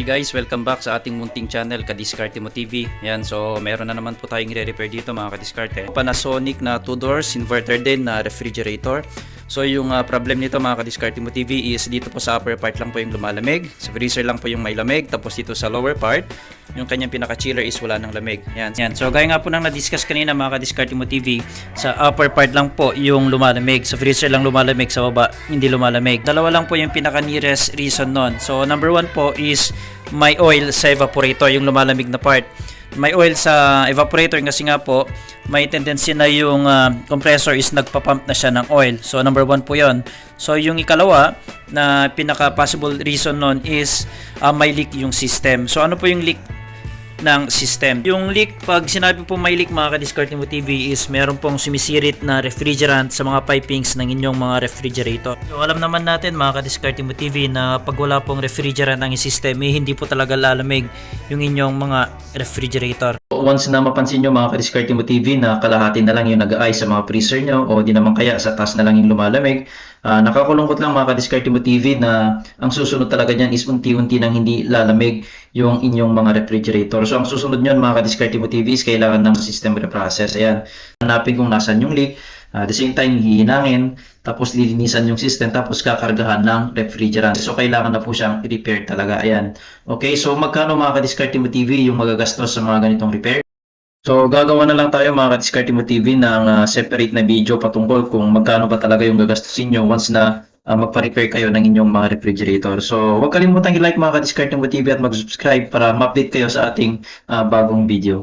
Hey guys, welcome back sa ating munting channel, Kadiskarte Mo TV. Yan, so meron na naman po tayong re-repair dito mga kadiskarte. Panasonic na 2 doors, inverter din na refrigerator. So yung ah, problem nito mga kadiskarte mo TV is dito po sa upper part lang po yung lumalamig. Sa freezer lang po yung may lamig. Tapos dito sa lower part, yung kanyang pinaka-chiller is wala ng lamig. Yan. Yan. So gaya nga po nang na-discuss kanina mga kadiskarte mo TV, sa upper part lang po yung lumalamig. Sa freezer lang lumalamig, sa baba hindi lumalamig. Dalawa lang po yung pinaka-nearest reason nun. So number one po is may oil sa evaporator, yung lumalamig na part. May oil sa evaporator kasi nga po, may tendency na yung ah, compressor is nagpapump na siya ng oil. So number one po yon. So yung ikalawa na pinaka possible reason nun is ah, may leak yung system. So ano po yung leak ng system. Yung leak, pag sinabi po may leak mga ka-discard mo TV is meron pong sumisirit na refrigerant sa mga pipings ng inyong mga refrigerator. So alam naman natin mga ka-discard mo TV na pag wala pong refrigerant ang system, eh, hindi po talaga lalamig yung inyong mga refrigerator. Once na mapansin nyo mga ka-discard TV na kalahati na lang yung nag-aay sa mga freezer nyo o di naman kaya sa taas na lang yung lumalamig, Ah, nakakulungkot lang mga ka-discard TV na ang susunod talaga niyan is unti-unti nang hindi lalamig yung inyong mga refrigerator. So ang susunod niyon mga ka-discard TV is kailangan ng system reprocess. Ayan, hanapin kung nasan yung leak. At the same time, hihinangin, tapos lilinisan yung system, tapos kakargahan ng refrigerant. So, kailangan na po siyang i-repair talaga. Ayan. Okay, so magkano mga ka-discard mo TV yung magagastos sa mga ganitong repair? So, gagawa na lang tayo mga ka-discard mo TV ng ah, separate na video patungkol kung magkano ba talaga yung gagastusin nyo once na ah, magpa-repair kayo ng inyong mga refrigerator. So, huwag kalimutang i-like mga ka-discard mo TV at mag-subscribe para ma-update kayo sa ating ah, bagong video.